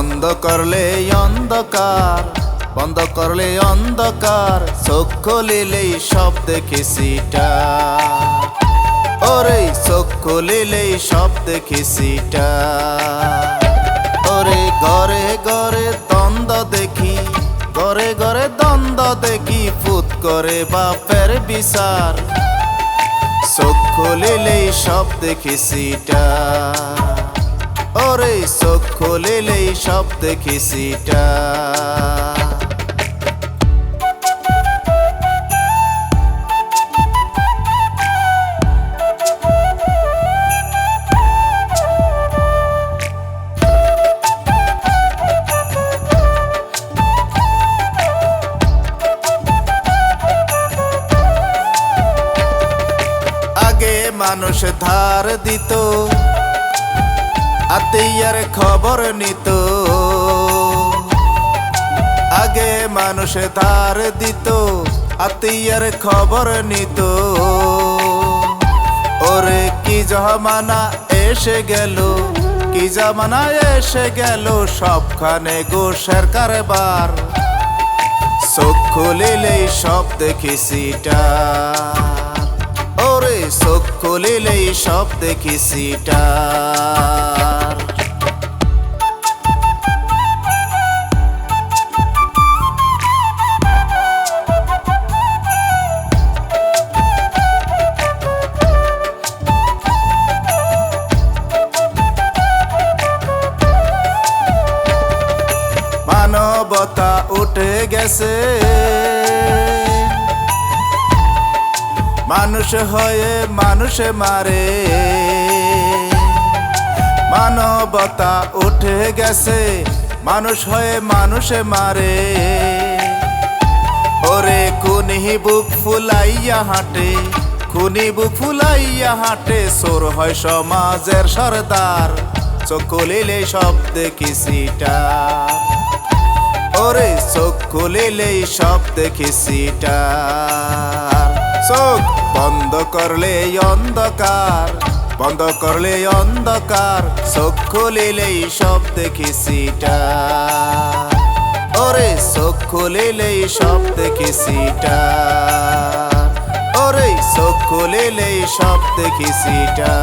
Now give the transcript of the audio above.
করলে অন্ধকার, বন্ধ করলে অন্ধকার, চোখ খুলিলেই সব দেখি সিটা ওরে, চোখ খুলিলেই সব দেখি সিটা ওরে, ঘরে ঘরে দ্বন্দ্ব দেখি, ঘরে ঘরে দ্বন্দ্ব দেখি ফুত করে বাপের বিচার। চোখ খুলিলেই সব দেখি সিটা ওরে চোখ খুলিলেই সব দেখি সিটা। মানুষ ধার দিত আত্মীয়ার খবর নিত। আগে মানুষ তার দিত আত্মীয়ার খবর নিত। ওরে কি জমানা এসে গেল, কি জমানা এসে গেল, সবখানে গোসের কারবার। চোখ খুলিলেই সব দেখি সিটা। ওরে চোখ খুলিলেই সব দেখি সিটা মানবতা উঠে গেছে। মানুষ হয়ে মানুষে মারে। মানবতা উঠে গেছে, মানুষ হয়ে মানুষে মারে। ওরে খুনি বুক ফুলাইয়া হাঁটে, খুনি বুক ফুলাইয়া হাঁটে সোর হয় সমাজের সরদার। চকলিলে সব দেখি সিটা ওরে চোখ খুলিলেই সব দেখি সিটা চোখ বন্ধ করলে অন্ধকার, বন্ধ করলে অন্ধকার চোখ খুলিলেই সব দেখি সিটা ওরে চোখ খুলিলেই সব দেখি সিটা ওরে চোখ খুলিলেই সব দেখি সিটা